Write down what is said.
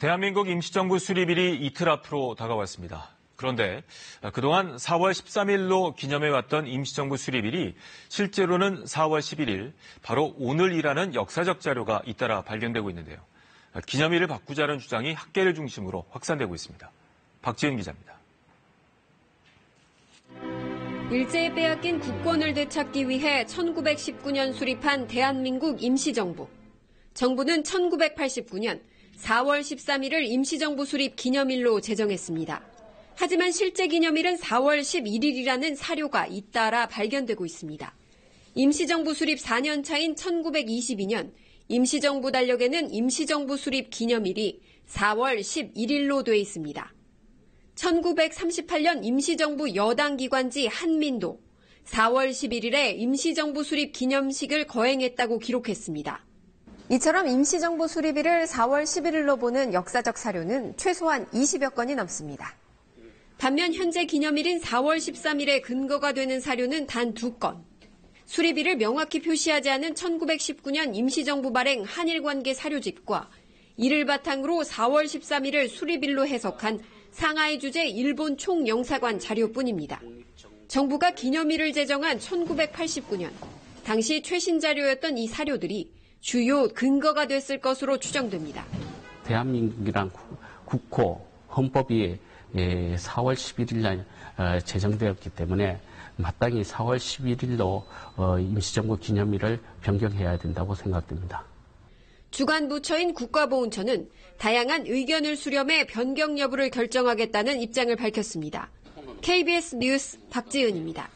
대한민국 임시정부 수립일이 이틀 앞으로 다가왔습니다. 그런데 그동안 4월 13일로 기념해왔던 임시정부 수립일이 실제로는 4월 11일, 바로 오늘이라는 역사적 자료가 잇따라 발견되고 있는데요. 기념일을 바꾸자는 주장이 학계를 중심으로 확산되고 있습니다. 박지은 기자입니다. 일제에 빼앗긴 국권을 되찾기 위해 1919년 수립한 대한민국 임시정부. 정부는 1989년 4월 13일을 임시정부 수립 기념일로 제정했습니다. 하지만 실제 기념일은 4월 11일이라는 사료가 잇따라 발견되고 있습니다. 임시정부 수립 4년 차인 1922년 임시정부 달력에는 임시정부 수립 기념일이 4월 11일로 돼 있습니다. 1938년 임시정부 여당 기관지 한민도 4월 11일에 임시정부 수립 기념식을 거행했다고 기록했습니다. 이처럼 임시정부 수립일을 4월 11일로 보는 역사적 사료는 최소한 20여 건이 넘습니다. 반면 현재 기념일인 4월 13일에 근거가 되는 사료는 단 두 건. 수립일을 명확히 표시하지 않은 1919년 임시정부 발행 한일관계 사료집과 이를 바탕으로 4월 13일을 수립일로 해석한 상하이 주재 일본 총영사관 자료뿐입니다. 정부가 기념일을 제정한 1989년 당시 최신 자료였던 이 사료들이 주요 근거가 됐을 것으로 추정됩니다. 대한민국이란 국호 헌법이 4월 11일 날 어, 제정되었기 때문에 마땅히 4월 11일로 어, 임시정부 기념일을 변경해야 된다고 생각됩니다. 주관 부처인 국가보훈처는 다양한 의견을 수렴해 변경 여부를 결정하겠다는 입장을 밝혔습니다. KBS 뉴스 박지은입니다.